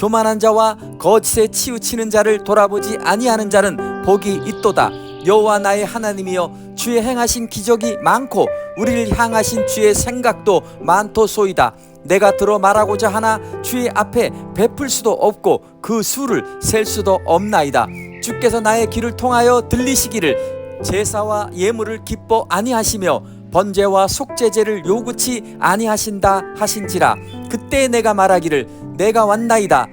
교만한 자와 거짓에 치우치는 자를 돌아보지 아니하는 자는 복이 있도다. 여호와 나의 하나님이여 주의 행하신 기적이 많고 우리를 향하신 주의 생각도 많도소이다. 내가 들어 말하고자 하나 주의 앞에 베풀 수도 없고 그 수를 셀 수도 없나이다. 주께서 나의 귀를 통하여 들리시기를 제사와 예물을 기뻐 아니하시며 번제와 속죄제를 요구치 아니하신다 하신지라 그때 내가 말하기를 내가 왔나이다.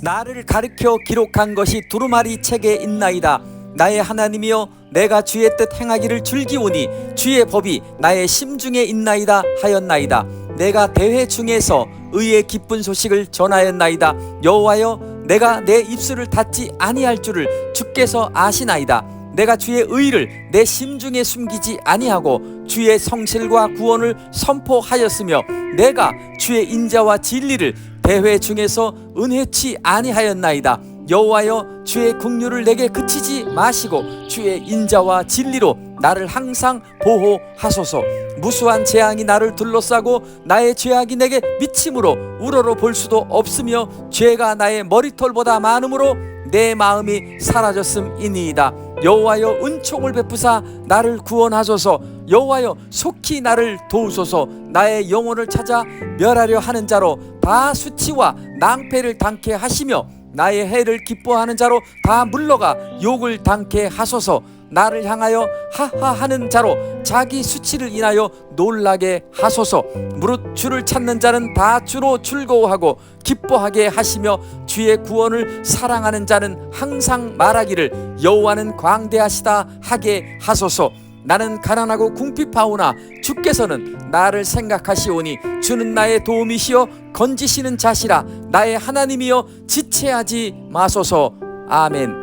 나를 가르켜 기록한 것이 두루마리 책에 있나이다. 나의 하나님이여 내가 주의 뜻 행하기를 즐기오니 주의 법이 나의 심중에 있나이다 하였나이다. 내가 대회 중에서 의의 기쁜 소식을 전하였나이다. 여호와여 내가 내 입술을 닫지 아니할 줄을 주께서 아시나이다. 내가 주의 의를 내 심중에 숨기지 아니하고 주의 성실과 구원을 선포하였으며 내가 주의 인자와 진리를 대회 중에서 은혜치 아니하였나이다. 여호와여 주의 국류를 내게 그치지 마시고 주의 인자와 진리로 나를 항상 보호하소서. 무수한 재앙이 나를 둘러싸고 나의 죄악이 내게 미침으로 우러러 볼 수도 없으며 죄가 나의 머리털보다 많으므로 내 마음이 사라졌음이니이다 여호와여 은총을 베푸사 나를 구원하소서. 여호와여 속히 나를 도우소서. 나의 영혼을 찾아 멸하려 하는 자로 다 수치와 낭패를 당케 하시며 나의 해를 기뻐하는 자로 다 물러가 욕을 당케 하소서 나를 향하여 하하 하는 자로 자기 수치를 인하여 놀라게 하소서. 무릇 주를 찾는 자는 다 주로 즐거워하고 기뻐하게 하시며 주의 구원을 사랑하는 자는 항상 말하기를 여호와는 광대하시다 하게 하소서. 나는 가난하고 궁핍하오나 주께서는 나를 생각하시오니 주는 나의 도움이시여 건지시는 자시라. 나의 하나님이여 지체하지 마소서. 아멘